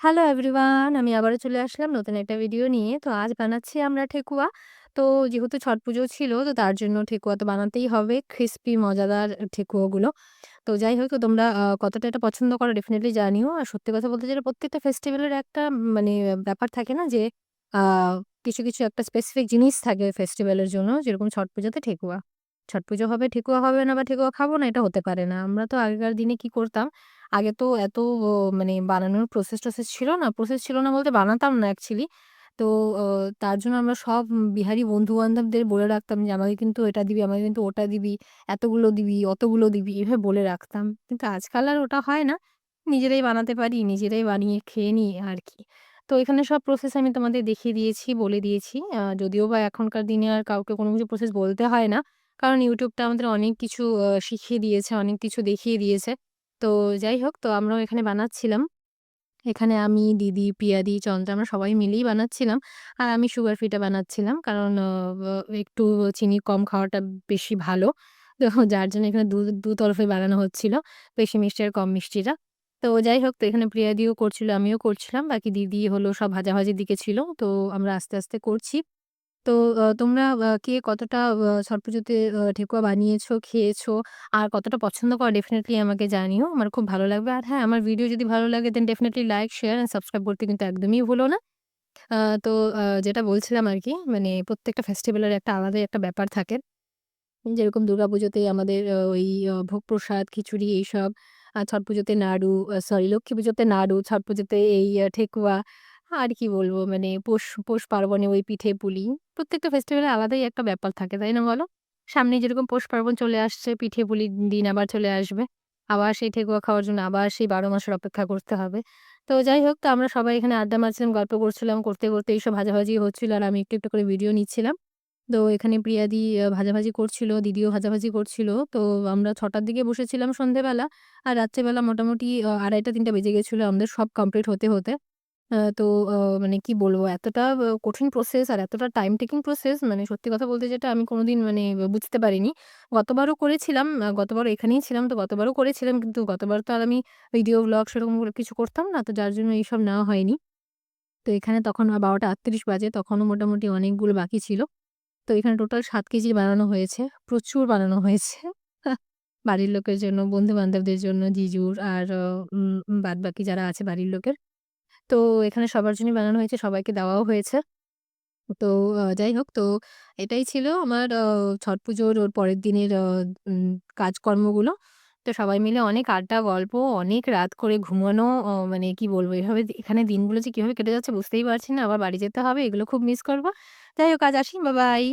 Hello everyone আমি আবারও চলে আসলাম নতুন একটা ভিডিও নিয়ে। তো আজ বানাচ্ছি আমরা ঠেকুয়া। তো যেহেতু ছট পুজো ছিল তো তার জন্য ঠেকুয়া তো বানাতেই হবে। ক্রিসপি মজাদার ঠেকুয়াগুলো। তো যাই হোক তোমরা কতটা এটা পছন্দ করো ডেফিনিটলি জানিও। আর সত্যি কথা বলতে যেটা প্রত্যেকটা ফেস্টিভ্যালের একটা মানে ব্যাপার থাকে না যে কিছু, কিছু একটা স্পেসিফিক জিনিস থাকে ফেস্টিভ্যালের জন্য যেরকম ছট পুজোতে ঠেকুয়া। ছট পুজো হবে ঠেকুয়া হবে না বা ঠেকুয়া খাব না এটা হতে পারে না। আমরা তো আগেকার দিনে কি করতাম আগে তো এত মানে বানানোর প্রসেস-টসেস ছিল না। প্রসেস ছিল না বলতে বানাতাম না অ্যাকচুয়ালি। তো তার জন্য আমরা সব বিহারি বন্ধু-বান্ধবদের বলে রাখতাম যে, "আমাকে কিন্তু এটা দিবি, আমাকে কিন্তু ওটা দিবি, এতগুলো দিবি, অতগুলো দিবি।" এভাবে বলে রাখতাম। কিন্তু আজকাল আর ওটা হয় না। নিজেরাই বানাতে পারি, নিজেরাই বানিয়ে খেয়ে নিই আর কি তো এখানে সব প্রসেস আমি তোমাদের দেখিয়ে দিয়েছি, বলে দিয়েছি। যদিও বা এখনকার দিনে আর কাউকে কোনো কিছু প্রসেস বলতে হয় না। কারণ ইউটিউবটা আমাদের অনেক কিছু শিখিয়ে দিয়েছে, অনেক কিছু দেখিয়ে দিয়েছে। তো যাই হোক, তো আমরাও এখানে বানাচ্ছিলাম। এখানে আমি, দিদি, পিয়াদি, চন্দ্রা আমরা সবাই মিলেই বানাচ্ছিলাম। আর আমি সুগার ফ্রি টা বানাচ্ছিলাম। কারণ একটু চিনি কম খাওয়াটা বেশি ভালো। তো যার জন্য এখানে দু দুতরফাই বানানো হচ্ছিল। বেশি মিষ্টি আর কম মিষ্টিটা। তো যাই হোক, তো এখানে প্রিয়াদিও করছিল, আমিও করছিলাম। বাকি দিদি হলো সব ভাজাভাজির দিকে ছিল। তো আমরা আস্তে, আস্তে করছি। তো তোমরা কে কতটা আ ছট পুজোতে ঠেকুয়া বানিয়েছো, খেয়েছো আর কতটা পছন্দ করো ডেফিনিটলি আমাকে জানিও। আমার খুব ভালো লাগবে। আর হ্যাঁ, আমার ভিডিও যদি ভালো লাগে দেন definitely like, share and subscribe করতে কিন্তু একদমই ভুলো না। তো যেটা বলছিলাম আরকি মানে প্রত্যেকটা ফেস্টিভ্যালের একটা আলাদাই একটা ব্যাপার থাকে। যেরকম দুর্গাপুজোতে আমাদের ওই ভোগ প্রসাদ, খিচুড়ি এইসব। আ ছট পুজোতে নাড়ু, সরি লক্ষ্মী পুজোতে নাড়ু, ছট পুজোতে এই ঠেকুয়া। আর কি বলব মানে পৌষ পৌষ পার্বণে ওই পিঠে পুলি। প্রত্যেকটা ফেস্টিভ্যালে আলাদাই একটা ব্যাপার থাকে, তাই না বলো? সামনে যেরকম পৌষ পার্বণ চলে আসছে, পিঠে পুলির দিন আবার চলে আসবে। আবার সেই ঠেকুয়া খাওয়ার জন্য আবার সেই ১২ মাসের অপেক্ষা করতে হবে। তো যাই হোক, তো আমরা সবাই এখানে আড্ডা মারছিলাম, গল্প করছিলাম। করতে, করতে এইসব ভাজাভাজি হচ্ছিল আর আমি একটু, একটু করে ভিডিও নিচ্ছিলাম। তো এখানে প্রিয়াদি ভাজাভাজি করছিল, দিদিও ভাজাভাজি করছিল। তো আমরা ৬ঃ০০ র দিকে বসেছিলাম সন্ধ্যেবেলা। আর রাত্রেবেলা মোটামুটি আ ২:৩০-৩টা বেজে গেছিল আমাদের সব কমপ্লিট হতে, হতে। তো মানে কি বলব এতটা কঠিন প্রসেস আর এতটা টাইম টেকিং প্রসেস মানে সত্যি কথা বলতে যেটা আমি কোনোদিন মানে বুঝতে পারিনি। গতবারও করেছিলাম, আ গতবারও এখানেই ছিলাম তো গতবারও করেছিলাম কিন্তু গতবার তো আর আমি ভিডিও ব্লগ সেরকম কিছু করতাম না। তো যার জন্য এইসব নেওয়া হয়নি। তো এখানে তখন আ ১২টা ৩৮ বাজে তখনও মোটামুটি অনেকগুলো বাকি ছিল। তো এখানে টোটাল ৭ কেজি বানানো হয়েছে। প্রচুর বানানো হয়েছে। বাড়ির লোকের জন্য, বন্ধু-বান্ধবদের জন্য, জিজুর আর অ উম বাদবাকি যারা আছে বাড়ির লোকের। তো এখানে সবার জন্যই বানানো হয়েছে, সবাইকে দেওয়াও হয়েছে। তো যাই হোক তো এটাই ছিল আমার ছট পুজোর ওর পরের দিনের কাজকর্মগুলো। তো সবাই মিলে অনেক আড্ডা, গল্প, অনেক রাত করে ঘুমানো মানে কি বলব এভাবে এখানে দিনগুলো যে কীভাবে কেটে যাচ্ছে বুঝতেই পারছি না। আবার বাড়ি যেতে হবে এগুলো খুব মিস করব যাই হোক আজ আসি। বাবাই।